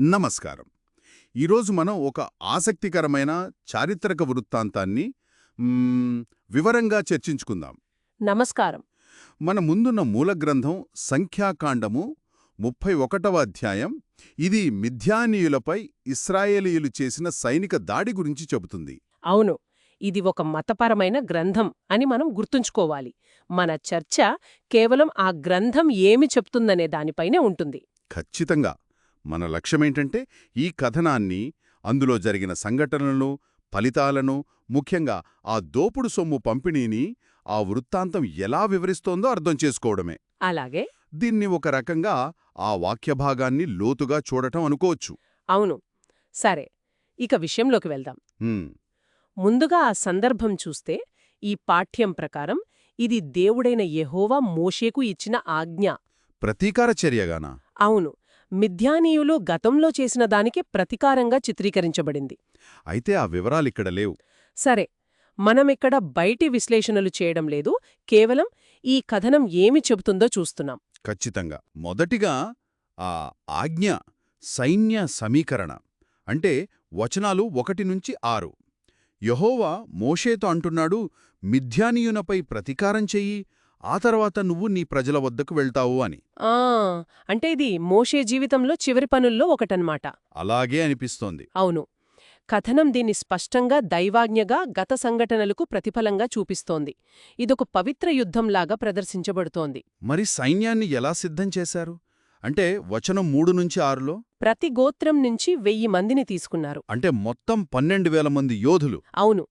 నమస్కారం. ఈరోజు మనం ఒక ఆసక్తికరమైన చారిత్రక వృత్తాంతాన్ని వివరంగా చర్చించుకుందాం. నమస్కారం. మన ముందున్న మూల గ్రంథం సంఖ్యాకాండము ముప్పై ఒకటవ అధ్యాయం. ఇది మిథ్యానీయులపై ఇస్రాయేలీయులు చేసిన సైనిక దాడి గురించి చెబుతుంది. అవును. ఇది ఒక మతపరమైన గ్రంథం అని మనం గుర్తుంచుకోవాలి. మన చర్చ కేవలం ఆ గ్రంథం ఏమి చెప్తుందనే దానిపైనే ఉంటుంది. ఖచ్చితంగా. మన లక్ష్యమేంటంటే ఈ కథనాన్ని అందులో జరిగిన సంఘటనలను ఫలితాలను ముఖ్యంగా ఆ దోపుడు సొమ్ము పంపిణీని ఆ వృత్తాంతం ఎలా వివరిస్తోందో అర్థం చేసుకోవడమే. అలాగే. దీన్ని ఒక రకంగా ఆ వాక్యభాగాన్ని లోతుగా చూడటం అనుకోవచ్చు. అవును. సరే ఇక విషయంలోకి వెళ్దాం. ముందుగా ఆ సందర్భం చూస్తే ఈ పాఠ్యం ప్రకారం ఇది దేవుడైన యెహోవా మోషేకు ఇచ్చిన ఆజ్ఞ. ప్రతీకార చర్యగానా అవును. మిథ్యానీయులు గతంలో చేసిన దానికి ప్రతీకారంగా చిత్రీకరించబడింది. అయితే ఆ వివరాలిక్కడ లేవు. సరే మనమిక్కడ బయటి విశ్లేషణలు చేయడం లేదు కేవలం ఈ కథనం ఏమి చెబుతుందో చూస్తున్నాం. ఖచ్చితంగా. మొదటిగా ఆ ఆజ్ఞ సైన్య సమీకరణ అంటే వచనాలు ఒకటి నుంచి ఆరు. యహోవా మోషేతో అంటున్నాడు మిథ్యానీయునపై ప్రతీకారం చెయ్యి ఆ తర్వాత నువ్వు నీ ప్రజల వద్దకు వెళ్తావు అని. ఆ అంటే ఇది మోషే జీవితంలో చివరి పనుల్లో ఒకటన్మాట అలాగే అనిపిస్తోంది. అవును. కథనం దీన్ని స్పష్టంగా దైవాజ్ఞగా గత సంఘటనలకు ప్రతిఫలంగా చూపిస్తోంది. ఇదొక పవిత్ర యుద్ధంలాగా ప్రదర్శించబడుతోంది. మరి సైన్యాన్ని ఎలా సిద్ధం చేశారు? అంటే వచనం మూడు నుంచి ఆరులో? ప్రతి గోత్రం నుంచి వెయ్యి మందిని తీసుకున్నారు. అంటే మొత్తం పన్నెండు వేల మంది యోధులు. అవును.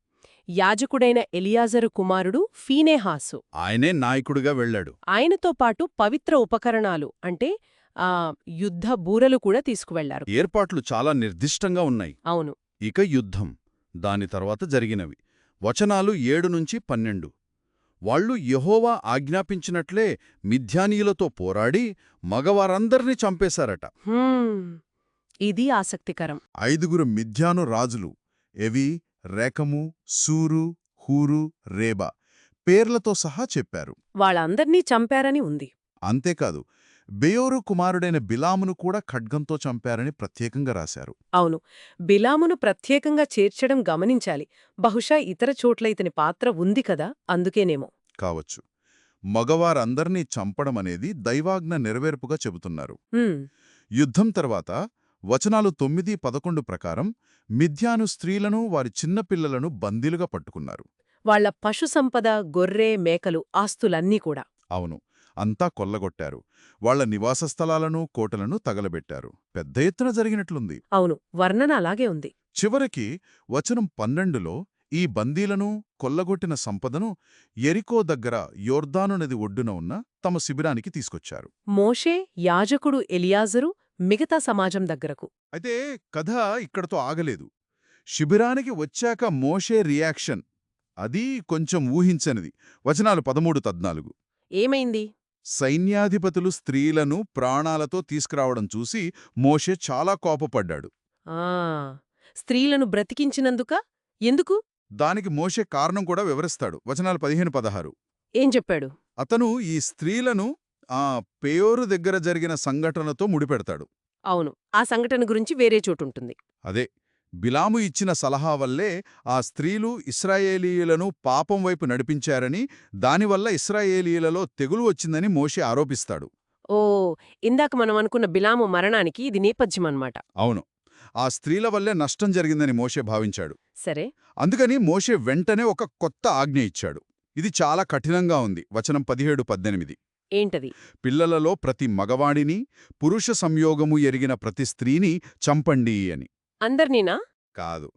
యాజకుడైన ఎలియాజరు కుమారుడు ఫీనేహాసు. ఆయనే నాయకుడిగా వెళ్ళాడు. ఆయనతో పాటు పవిత్ర ఉపకరణాలు అంటే ఆ యుద్ధ బూరలు కూడా తీసుకువెళ్ళారు. ఏర్పాట్లు చాలా నిర్దిష్టంగా ఉన్నాయి. అవును. ఇక యుద్ధం దాని తర్వాత జరిగినవి. వచనాలు ఏడు నుంచి పన్నెండు. వాళ్ళు యెహోవా ఆజ్ఞాపించినట్లే మిథ్యానీయులతో పోరాడి మగవారందర్నీ చంపేశారట. ఇది ఆసక్తికరం. ఐదుగురు మిథ్యాను రాజులు ఎవి రేకము సూరు హూరు రేబా పేర్లతో సహా చెప్పారు. వాళ్ళందర్నీ చంపారని ఉంది. అంతేకాదు బెయోరు కుమారుడైన బిలామును కూడా ఖడ్గంతో చంపారని ప్రత్యేకంగా రాశారు. అవును బిలామును ప్రత్యేకంగా చేర్చడం గమనించాలి. బహుశా ఇతర చోట్ల ఇతని పాత్ర ఉంది కదా అందుకేనేమో. కావచ్చు. మగవారందర్నీ చంపడమనేది దైవాజ్ఞ నెరవేర్పుగా చెబుతున్నారు. యుద్ధం తర్వాత వచనాలు తొమ్మిది పదకొండు ప్రకారం మిథ్యాను స్త్రీలను వారి చిన్నపిల్లలను బందీలుగా పట్టుకున్నారు. వాళ్ళ పశు సంపద గొర్రె మేకలు ఆస్తులన్నీ కూడా. అవును అంతా కొల్లగొట్టారు. వాళ్ళ నివాస స్థలాలను కోటలను తగలబెట్టారు. పెద్ద ఎత్తున జరిగినట్లుంది. అవును వర్ణన అలాగే ఉంది. చివరికి వచనం పన్నెండులో ఈ బందీలను కొల్లగొట్టిన సంపదను ఎరికో దగ్గర యోర్దాను నది ఒడ్డున ఉన్న తమ శిబిరానికి తీసుకొచ్చారు. మోషే యాజకుడు ఎలియాజరు మిగతా సమాజం దగ్గరకు. అయితే కథ ఇక్కడతో ఆగలేదు. శిబిరానికి వచ్చాక మోషే రియాక్షన్. అది కొంచెం ఊహించనిది. వచనాలు పదమూడు పద్నాలుగు. ఏమైంది? సైన్యాధిపతులు స్త్రీలను ప్రాణాలతో తీసుకురావడం చూసి మోషే చాలా కోపపడ్డాడు. ఆ! స్త్రీలను బ్రతికించినందుక? ఎందుకు? దానికి మోషే కారణం కూడా వివరిస్తాడు. వచనాలు పదిహేను పదహారు. ఏం చెప్పాడు? అతను ఈ స్త్రీలను ఆ పేయోరు దగ్గర జరిగిన సంఘటనతో ముడిపెడతాడు. అవును. ఆ సంఘటన గురించి వేరే చోటుంటుంది అదే. బిలాము ఇచ్చిన సలహా వల్లే ఆ స్త్రీలు ఇస్రాయేలీయులను పాపం వైపు నడిపించారని దానివల్ల ఇస్రాయేలీయులలో తెగులు వచ్చిందని మోషే ఆరోపిస్తాడు. ఓ! ఇందాక మనం అనుకున్న బిలాము మరణానికి ఇది నేపథ్యం అన్నమాట. అవును. ఆ స్త్రీల వల్లే నష్టం జరిగిందని మోషే భావించాడు. సరే. అందుకని మోషే వెంటనే ఒక కొత్త ఆజ్ఞ ఇచ్చాడు. ఇది చాలా కఠినంగా ఉంది. వచనం పదిహేడు పద్దెనిమిది. ఏంటది? పిల్లలలో ప్రతి మగవాడిని పురుష సంయోగము ఎరిగిన ప్రతి స్త్రీని చంపండి అని. అందర్నీనా? కాదు.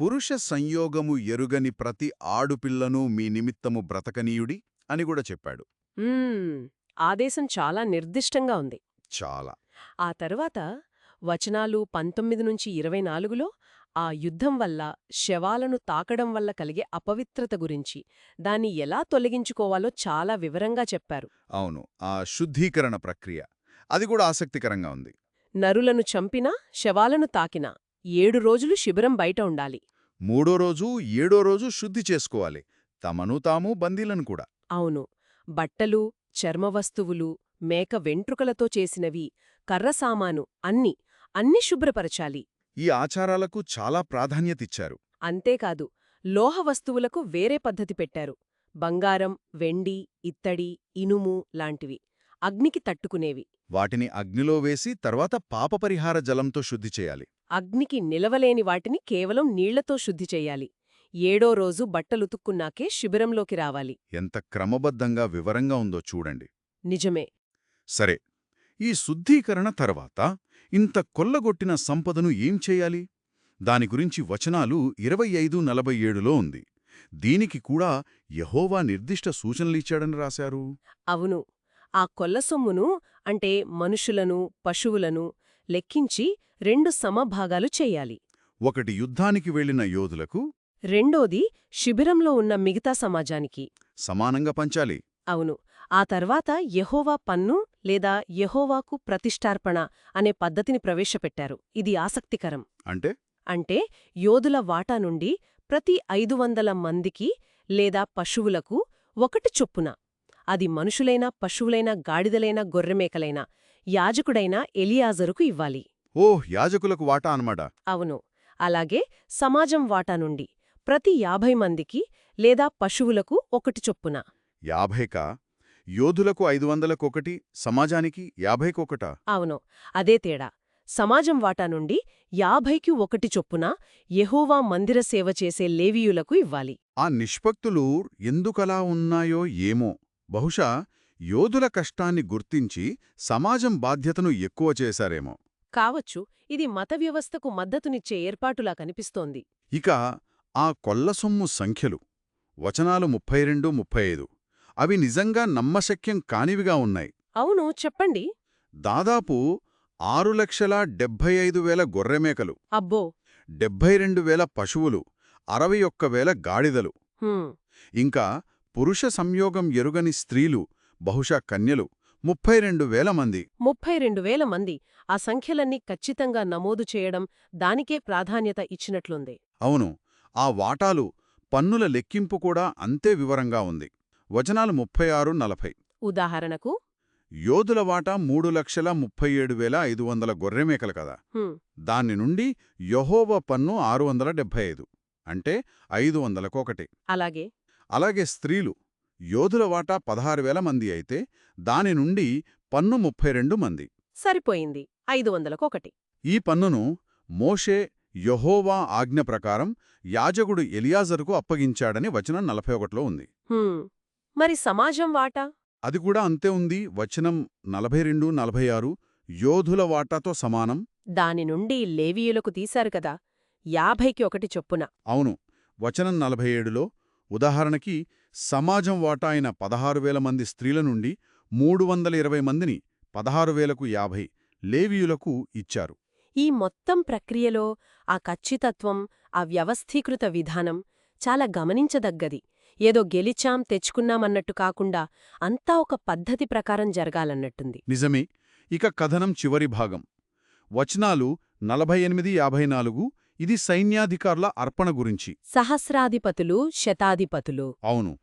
పురుష సంయోగము ఎరుగని ప్రతి ఆడుపిల్లను మీ నిమిత్తము బ్రతకనీయుడి అని కూడా చెప్పాడు. ఆదేశం చాలా నిర్దిష్టంగా ఉంది. చాలా. ఆ తరువాత వచనాలు పంతొమ్మిది నుంచి ఇరవై నాలుగులో ఆ యుద్ధం వల్ల శవాలను తాకడం వల్ల కలిగే అపవిత్రత గురించి దాన్ని ఎలా తొలగించుకోవాలో చాలా వివరంగా చెప్పారు. అవును ఆ శుద్ధీకరణ ప్రక్రియ. అది కూడా ఆసక్తికరంగా ఉంది. నరులను చంపినా శవాలను తాకినా ఏడు రోజులు శిబిరం బయట ఉండాలి. మూడో రోజు ఏడో రోజు శుద్ధి చేసుకోవాలి. తమను తాము బందీలను కూడా. అవును బట్టలు చర్మవస్తువులు మేక వెంట్రుకలతో చేసినవి కర్ర సామాను అన్ని అన్ని శుభ్రపరచాలి. ఈ ఆచారాలకు చాలా ప్రాధాన్యతిచ్చారు. అంతేకాదు లోహ వస్తువులకు వేరే పద్ధతి పెట్టారు. బంగారం వెండి ఇత్తడి ఇనుము లాంటివి. అగ్నికి తట్టుకునేవి. వాటిని అగ్నిలో వేసి తర్వాత పాపపరిహార జలంతో శుద్ధి చేయాలి. అగ్నికి నిలవలేని వాటిని కేవలం నీళ్ళతో శుద్ధి చెయ్యాలి ఏడో రోజు బట్టలుతుక్కున్నాకే శిబిరంలోకి రావాలి. ఎంత క్రమబద్ధంగా వివరంగా ఉందో చూడండి. నిజమే. సరే ఈ శుద్ధీకరణ తర్వాత ఇంత కొల్లగొట్టిన సంపదను ఏం చేయాలి? దాని గురించి వచనాలు ఇరవై ఐదు నలభై ఏడులో ఉంది. దీనికి కూడా యహోవా నిర్దిష్ట సూచనలిచ్చాడని రాశారు. అవును. ఆ కొల్ల సొమ్మును అంటే మనుషులను పశువులను లెక్కించి రెండు సమభాగాలు చెయ్యాలి ఒకటి యుద్ధానికి వెళ్ళిన యోధులకు రెండోది శిబిరంలో ఉన్న మిగతా సమాజానికి. సమానంగా పంచాలి. అవును. ఆ తర్వాత యెహోవా పన్ను లేదా యెహోవాకు ప్రతిష్టార్పణ అనే పద్ధతిని ప్రవేశపెట్టారు. ఇది ఆసక్తికరం. అంటే? అంటే యోధుల వాటా నుండి ప్రతి ఐదు వందల మందికి లేదా పశువులకు ఒకటి చొప్పున. అది మనుషులైనా పశువులైనా గాడిదలైనా గొర్రెమేకలైనా యాజకుడైనా ఎలియాజరుకు ఇవ్వాలి. ఓహ్! యాజకులకు వాటా అనమాట అవును. అలాగే సమాజం వాటా నుండి ప్రతి యాభై మందికి లేదా పశువులకు ఒకటి చొప్పున. యాభైక? యోధులకు ఐదు వందలకొకటి సమాజానికి యాభైకొకటా? అవును అదే తేడా. సమాజం వాటా నుండి యాభైకి ఒకటి చొప్పున యెహోవా మందిర సేవ చేసే లేవీయులకు ఇవ్వాలి. ఆ నిష్పక్తులు ఎందుకలా ఉన్నాయో ఏమో. బహుశా యోధుల కష్టాన్ని గుర్తించి సమాజం బాధ్యతను ఎక్కువ చేశారేమో. కావచ్చు ఇది మత వ్యవస్థకు మద్దతునిచ్చే ఏర్పాటులా కనిపిస్తోంది. ఇక ఆ కొల్లసొమ్ము సంఖ్యలు. వచనాలు ముప్పై రెండు ముప్పై ఐదు. అవి నిజంగా నమ్మశక్యం కానివిగా ఉన్నాయి. అవును చెప్పండి. దాదాపు ఆరు లక్షల డెబ్భై ఐదు వేల గొర్రెమేకలు. అబ్బో! డెబ్భై రెండు వేల పశువులు అరవై ఒక్క వేల గాడిదలు. ఇంకా పురుష సంయోగం ఎరుగని స్త్రీలు బహుశా కన్యలు ముప్పై రెండు వేల మంది. ముప్పై రెండు వేల మంది. ఆ సంఖ్యలన్నీ ఖచ్చితంగా నమోదు చేయడం దానికే ప్రాధాన్యత ఇచ్చినట్లుంది. అవును ఆ వాటాలు పన్నుల లెక్కింపు కూడా అంతే వివరంగా ఉంది. వచనాలు ముప్పై ఆరు నలభై. ఉదాహరణకు? యోధుల వాటా మూడు లక్షల ముప్పై ఏడు వేల ఐదు వందల గొర్రెమేకలు కదా. దాని నుండి యహోవ పన్ను ఆరు వందల డెబ్భై ఐదు అంటే ఐదు వందలకొకటి అలాగే. అలాగే స్త్రీలు యోధుల వాటా పదహారు వేల మంది అయితే దాని నుండి పన్ను ముప్పై రెండు మంది. సరిపోయింది. ఐదు వందలకొకటి ఈ పన్నును మోషే యహోవా ఆజ్ఞ ప్రకారం యాజకుడు ఎలియాజరుకు అప్పగించాడని వచనం నలభై ఒకటిలో ఉంది. మరి సమాజం వాటా? అది కూడా అంతే ఉంది. వచనం నలభై రెండు నలభై ఆరు యోధుల వాటాతో సమానం. దాని నుండి లేవీయులకు తీశారు కదా యాభైకి ఒకటి చొప్పున. అవును. వచనం నలభై ఏడులో ఉదాహరణకి సమాజం వాటా అయిన పదహారు వేల మంది స్త్రీల నుండి మూడు వందల ఇరవై మందిని పదహారు వేలకు యాభై లేవీయులకు ఇచ్చారు. ఈ మొత్తం ప్రక్రియలో ఆ ఖచ్చితత్వం ఆ వ్యవస్థీకృత విధానం చాలా గమనించదగ్గది. ఏదో గెలిచాం తెచ్చుకున్నామన్నట్టు కాకుండా అంతా ఒక పద్ధతి ప్రకారం జరగాలన్నట్టుంది. నిజమే. ఇక కథనం చివరి భాగం. వచనాలు నలభై ఎనిమిది యాభై నాలుగు ఇది సైన్యాధికారుల అర్పణ గురించి. సహస్రాధిపతులు శతాధిపతులు. అవును.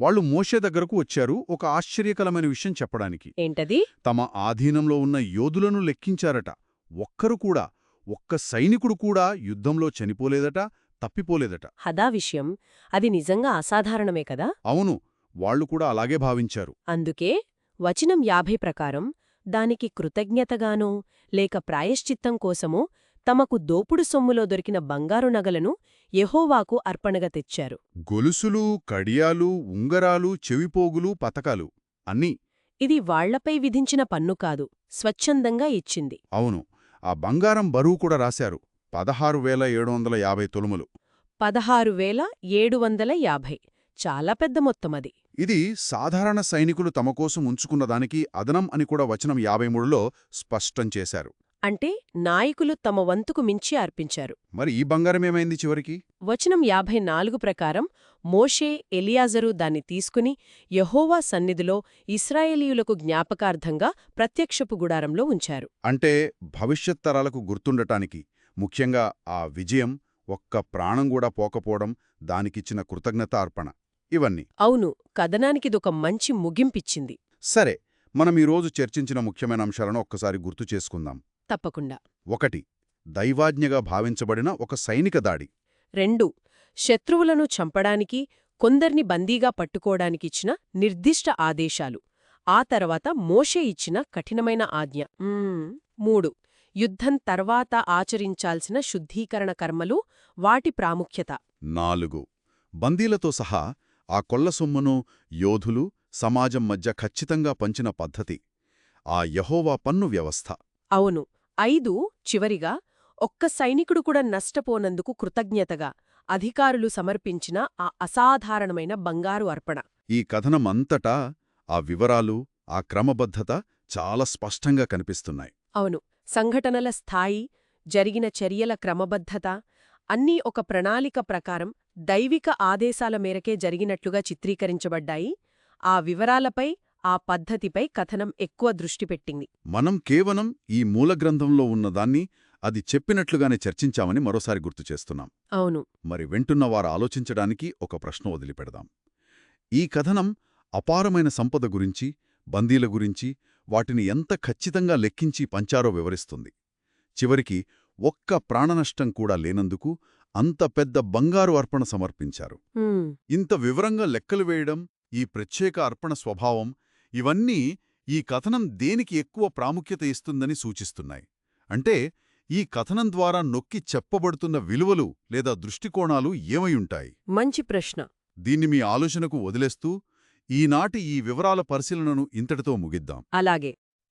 వాళ్ళు మోషే దగ్గరకు వచ్చారు ఒక ఆశ్చర్యకరమైన విషయం చెప్పడానికి. ఏంటది? తమ ఆధీనంలో ఉన్న యోధులను లెక్కించారట. ఒక్కరు కూడా ఒక్క సైనికుడు కూడా యుద్ధంలో చనిపోలేదట తప్పిపోలేదట. హదా విషయం అది నిజంగా అసాధారణమే కదా? అవును వాళ్ళు కూడా అలాగే భావించారు. అందుకే వచనం యాభై ప్రకారం దానికి కృతజ్ఞతగానో లేక ప్రాయశ్చిత్తం కోసమో తమకు దోపుడు సొమ్ములో దొరికిన బంగారు నగలను యెహోవాకు అర్పణగా తెచ్చారు. గొలుసులు కడియాలు ఉంగరాలు చెవిపోగులు పతకాలు అన్నీ ఇది వాళ్ళపై విధించిన పన్ను కాదు స్వచ్ఛందంగా ఇచ్చింది. అవును ఆ బంగారం బరువు కూడా రాశారు. పదహారు వేల ఏడు వందల యాభై తొలుములు. పదహారు వేల ఏడు వందల యాభై. చాలా పెద్ద మొత్తం అది ఇది సాధారణ సైనికులు తమ కోసం ఉంచుకున్న దానికి అదనం అని కూడా వచనం యాభై మూడులో స్పష్టం చేశారు. అంటే నాయకులు తమ వంతుకు మించి అర్పించారు. మరి ఈ బంగారం ఏమైంది చివరికి? వచనం యాభై నాలుగు ప్రకారం మోషే ఎలియాజరు దాన్ని తీసుకుని యెహోవా సన్నిధిలో ఇస్రాయేలీయులకు జ్ఞాపకార్థంగా ప్రత్యక్షపు గుడారంలో ఉంచారు. అంటే భవిష్యత్ తరాలకు గుర్తుండటానికి. ముఖ్యంగా ఆ విజయం ఒక్క ప్రాణం కూడా పోకపోవడం దానికిచ్చిన కృతజ్ఞత అర్పణ ఇవన్నీ. అవును కథనానికిదొక మంచి ముగింపిచ్చింది. సరే మనం ఈరోజు చర్చించిన ముఖ్యమైన అంశాలను ఒక్కసారి గుర్తు చేసుకుందాం. తప్పకుండా. ఒకటి దైవాజ్ఞగా భావించబడిన ఒక సైనిక దాడి. రెండు శత్రువులను చంపడానికి కొందర్ని బందీగా పట్టుకోవడానికిచ్చిన నిర్దిష్ట ఆదేశాలు. ఆ తర్వాత మోషే ఇచ్చిన కఠినమైన ఆజ్ఞ. మూడు యుద్ధం తర్వాత ఆచరించాల్సిన శుద్ధీకరణ కర్మలు వాటి ప్రాముఖ్యత. నాలుగు. బందీలతో సహా ఆ కొల్ల సొమ్మును యోధులు సమాజం మధ్య ఖచ్చితంగా పంచిన పద్ధతి. ఆ యహోవా పన్ను వ్యవస్థ. అవును. ఐదు చివరిగా ఒక్క సైనికుడు కూడా నష్టపోనందుకు కృతజ్ఞతగా అధికారులు సమర్పించిన ఆ అసాధారణమైన బంగారు అర్పణ. ఈ కథనమంతటా ఆ వివరాలు ఆ క్రమబద్ధత చాలా స్పష్టంగా కనిపిస్తున్నాయి. అవును. సంఘటనల స్థాయి జరిగిన చర్యల క్రమబద్ధత అన్నీ ఒక ప్రణాళిక ప్రకారం దైవిక ఆదేశాల మేరకే జరిగినట్లుగా చిత్రీకరించబడ్డాయి. ఆ వివరాలపై ఆ పద్ధతిపై కథనం ఎక్కువ దృష్టి పెట్టింది. మనం కేవలం ఈ మూలగ్రంథంలో ఉన్నదాన్ని అది చెప్పినట్లుగానే చర్చించామని మరోసారి గుర్తు చేస్తున్నాం. అవును. మరి వింటున్న వారు ఆలోచించడానికి ఒక ప్రశ్న వదిలిపెడదాం. ఈ కథనం అపారమైన సంపద గురించి బందీల గురించి వాటిని ఎంత ఖచ్చితంగా లెక్కించి పంచారో వివరిస్తుంది. చివరికి ఒక్క ప్రాణనష్టం కూడా లేనందుకు అంత పెద్ద బంగారు అర్పణ సమర్పించారు. ఇంత వివరంగా లెక్కలు వేయడం ఈ ప్రత్యేక అర్పణ స్వభావం ఇవన్నీ ఈ కథనం దేనికి ఎక్కువ ప్రాముఖ్యత ఇస్తుందని సూచిస్తున్నాయి. అంటే ఈ కథనం ద్వారా నొక్కి చెప్పబడుతున్న విలువలు లేదా దృష్టికోణాలు ఏమైయుంటాయి మంచి ప్రశ్న. దీన్ని మీ ఆలోచనకు వదిలేస్తూ ఈనాటి ఈ వివరాల పరిశీలనను ఇంతటితో ముగిద్దాం. అలాగే.